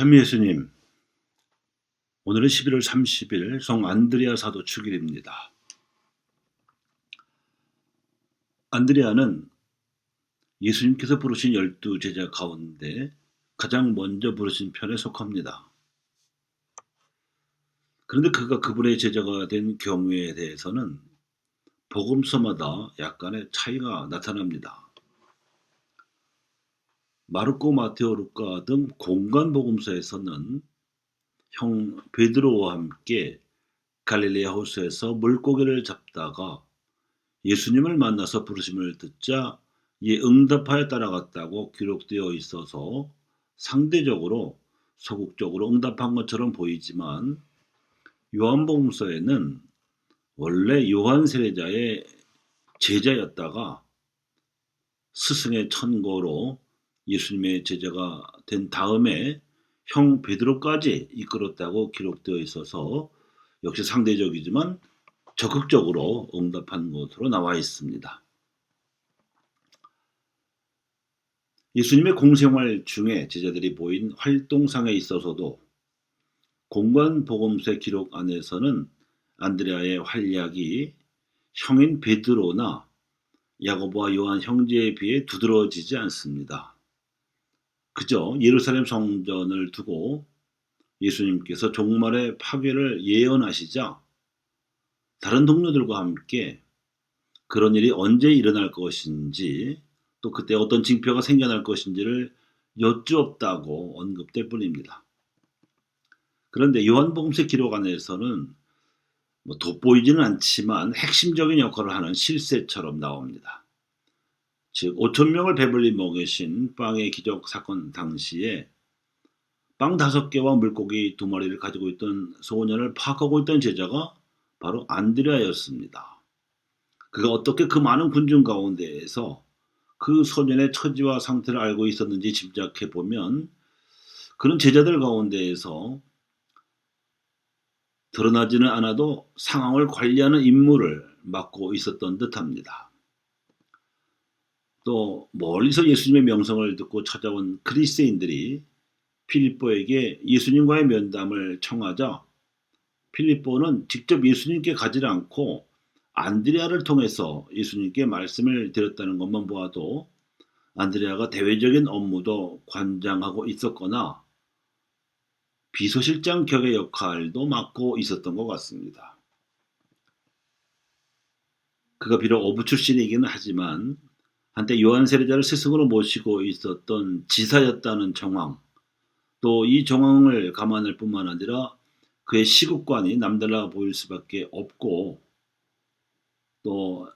참 예수님, 오늘은 11월 30일 성 안드레아 사도 축일입니다. 안드레아는 예수님께서 부르신 열두 제자 가운데 가장 먼저 부르신 편에 속합니다. 그런데 그가 그분의 제자가 된 경우에 대해서는 복음서마다 약간의 차이가 나타납니다. 마르코, 마테오, 루카 등 공간 복음서에서는 형 베드로와 함께 갈릴레아 호수에서 물고기를 잡다가 예수님을 만나서 부르심을 듣자 이에 응답하여 따라갔다고 기록되어 있어서 상대적으로 소극적으로 응답한 것처럼 보이지만 요한복음서에는 원래 요한 세례자의 제자였다가 스승의 천거로 예수님의 제자가 된 다음에 형 베드로까지 이끌었다고 기록되어 있어서 역시 상대적이지만 적극적으로 응답한 것으로 나와 있습니다. 예수님의 공생활 중에 제자들이 보인 활동상에 있어서도 공간 복음서 기록 안에서는 안드레아의 활약이 형인 베드로나 야고보와 요한 형제에 비해 두드러지지 않습니다. 그저 예루살렘 성전을 두고 예수님께서 종말의 파괴를 예언하시자 다른 동료들과 함께 그런 일이 언제 일어날 것인지 또 그때 어떤 징표가 생겨날 것인지를 여쭈었다고 언급될 뿐입니다. 그런데 요한복음서 기록 안에서는 뭐 돋보이지는 않지만 핵심적인 역할을 하는 실세처럼 나옵니다. 즉 5천 명을 배불리 먹이신 빵의 기적 사건 당시에 빵 다섯 개와 물고기 두 마리를 가지고 있던 소년을 파악하고 있던 제자가 바로 안드레아였습니다. 그가 어떻게 그 많은 군중 가운데에서 그 소년의 처지와 상태를 알고 있었는지 짐작해 보면 그런 제자들 가운데에서 드러나지는 않아도 상황을 관리하는 임무를 맡고 있었던 듯합니다. 또 멀리서 예수님의 명성을 듣고 찾아온 그리스인들이 필리포에게 예수님과의 면담을 청하자 필리포는 직접 예수님께 가지 않고 안드레아를 통해서 예수님께 말씀을 드렸다는 것만 보아도 안드레아가 대외적인 업무도 관장하고 있었거나 비서실장 격의 역할도 맡고 있었던 것 같습니다. 그가 비록 어부 출신이기는 하지만 한때 요한 세례자를 스승으로 모시고 있었던 지사였다는 정황, 또 이 정황을 감안할 뿐만 아니라 그의 시국관이 남달라 보일 수밖에 없고 또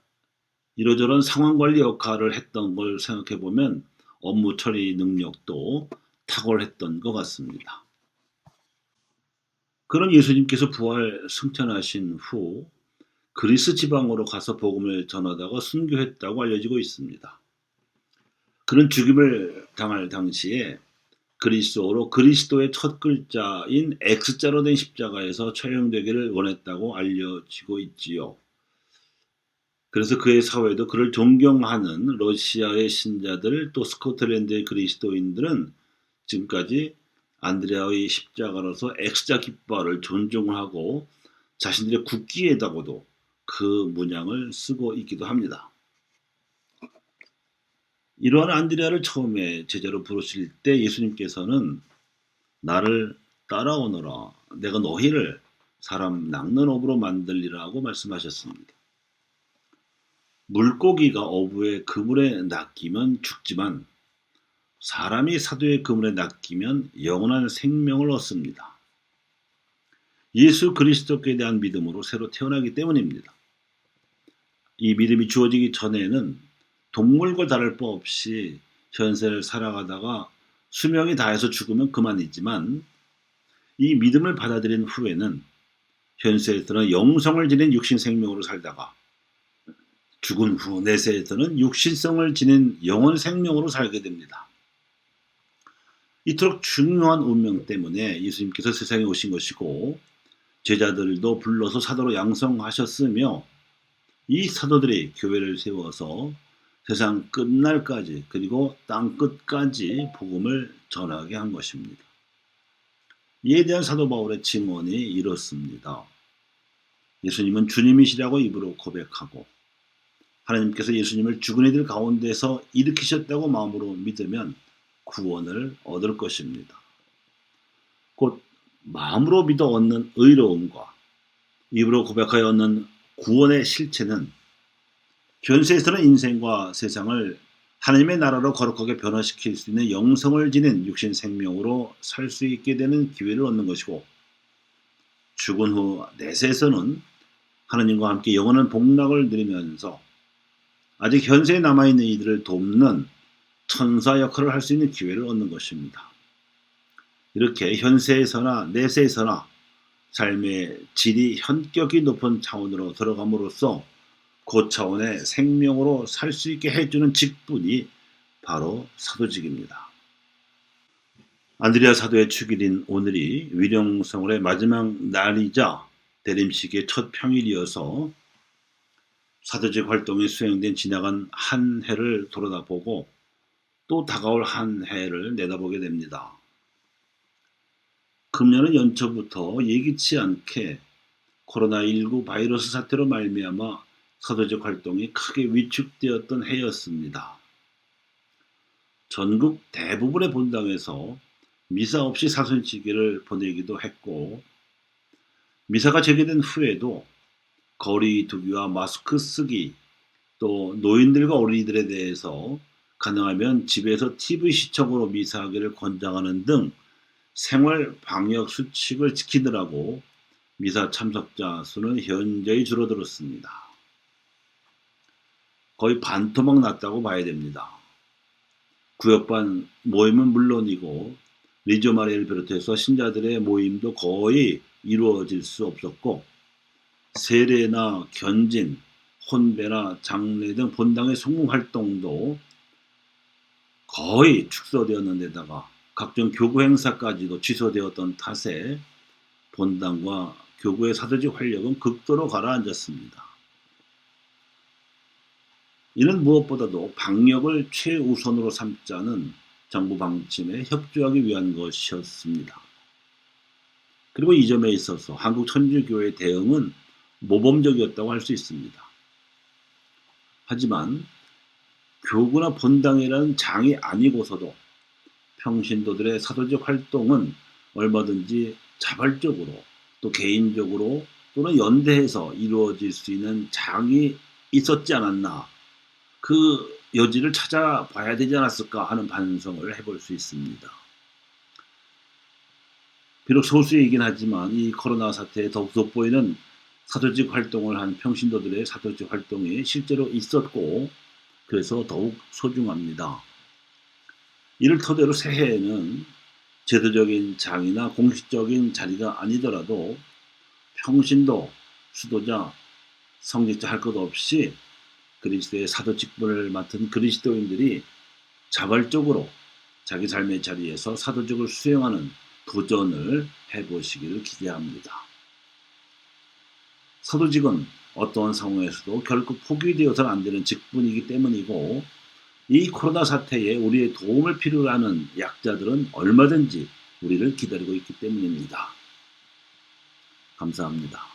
이러저런 상황 관리 역할을 했던 걸 생각해 보면 업무 처리 능력도 탁월했던 것 같습니다. 그런 예수님께서 부활 승천하신 후 그리스 지방으로 가서 복음을 전하다가 순교했다고 알려지고 있습니다. 그는 죽임을 당할 당시에 그리스어로 그리스도의 첫 글자인 X자로 된 십자가에서 처형되기를 원했다고 알려지고 있지요. 그래서 그의 사회도 그를 존경하는 러시아의 신자들 또 스코틀랜드의 그리스도인들은 지금까지 안드레아의 십자가로서 X자 깃발을 존중하고 자신들의 국기에다가도 그 문양을 쓰고 있기도 합니다. 이러한 안드레아를 처음에 제자로 부르실 때 예수님께서는 나를 따라오너라 내가 너희를 사람 낚는 어부로 만들리라고 말씀하셨습니다. 물고기가 어부의 그물에 낚이면 죽지만 사람이 사도의 그물에 낚이면 영원한 생명을 얻습니다. 예수 그리스도께 대한 믿음으로 새로 태어나기 때문입니다. 이 믿음이 주어지기 전에는 동물과 다를 바 없이 현세를 살아가다가 수명이 다해서 죽으면 그만이지만 이 믿음을 받아들인 후에는 현세에서는 영성을 지닌 육신 생명으로 살다가 죽은 후 내세에서는 육신성을 지닌 영원 생명으로 살게 됩니다. 이토록 중요한 운명 때문에 예수님께서 세상에 오신 것이고 제자들도 불러서 사도로 양성하셨으며 이 사도들이 교회를 세워서 세상 끝날까지 그리고 땅 끝까지 복음을 전하게 한 것입니다. 이에 대한 사도 바울의 증언이 이렇습니다. 예수님은 주님이시라고 입으로 고백하고 하나님께서 예수님을 죽은 이들 가운데서 일으키셨다고 마음으로 믿으면 구원을 얻을 것입니다. 곧 마음으로 믿어 얻는 의로움과 입으로 고백하여 얻는 구원의 실체는 현세에서는 인생과 세상을 하나님의 나라로 거룩하게 변화시킬 수 있는 영성을 지닌 육신 생명으로 살 수 있게 되는 기회를 얻는 것이고 죽은 후 내세에서는 하나님과 함께 영원한 복락을 누리면서 아직 현세에 남아있는 이들을 돕는 천사 역할을 할 수 있는 기회를 얻는 것입니다. 이렇게 현세에서나 내세에서나 삶의 질이 현격이 높은 차원으로 들어감으로써 고차원의 생명으로 살 수 있게 해주는 직분이 바로 사도직입니다. 안드리아 사도의 축일인 오늘이 위령성월의 마지막 날이자 대림식의 첫 평일이어서 사도직 활동이 수행된 지나간 한 해를 돌아다보고 또 다가올 한 해를 내다보게 됩니다. 금년은 연초부터 예기치 않게 코로나19 바이러스 사태로 말미암아 사도적 활동이 크게 위축되었던 해였습니다. 전국 대부분의 본당에서 미사 없이 사순치기를 보내기도 했고 미사가 재개된 후에도 거리 두기와 마스크 쓰기 또 노인들과 어린이들에 대해서 가능하면 집에서 TV 시청으로 미사하기를 권장하는 등 생활 방역 수칙을 지키느라고 미사 참석자 수는 현저히 줄어들었습니다. 거의 반토막 났다고 봐야 됩니다. 구역반 모임은 물론이고 리조마리를 비롯해서 신자들의 모임도 거의 이루어질 수 없었고 세례나 견진, 혼배나 장례 등 본당의 송무 활동도 거의 축소되었는데다가 각종 교구 행사까지도 취소되었던 탓에 본당과 교구의 사도직 활력은 극도로 가라앉았습니다. 이는 무엇보다도 방역을 최우선으로 삼자는 정부 방침에 협조하기 위한 것이었습니다. 그리고 이 점에 있어서 한국 천주교의 대응은 모범적이었다고 할 수 있습니다. 하지만 교구나 본당이라는 장이 아니고서도 평신도들의 사도적 활동은 얼마든지 자발적으로 또 개인적으로 또는 연대해서 이루어질 수 있는 장이 있었지 않았나 그 여지를 찾아봐야 되지 않았을까 하는 반성을 해볼 수 있습니다. 비록 소수이긴 하지만 이 코로나 사태에 더욱 돋보이는 사도직 활동을 한 평신도들의 사도직 활동이 실제로 있었고 그래서 더욱 소중합니다. 이를 토대로 새해에는 제도적인 장이나 공식적인 자리가 아니더라도 평신도, 수도자, 성직자 할 것 없이 그리스도의 사도 직분을 맡은 그리스도인들이 자발적으로 자기 삶의 자리에서 사도직을 수행하는 도전을 해보시기를 기대합니다. 사도직은 어떠한 상황에서도 결코 포기되어서는 안 되는 직분이기 때문이고 이 코로나 사태에 우리의 도움을 필요로 하는 약자들은 얼마든지 우리를 기다리고 있기 때문입니다. 감사합니다.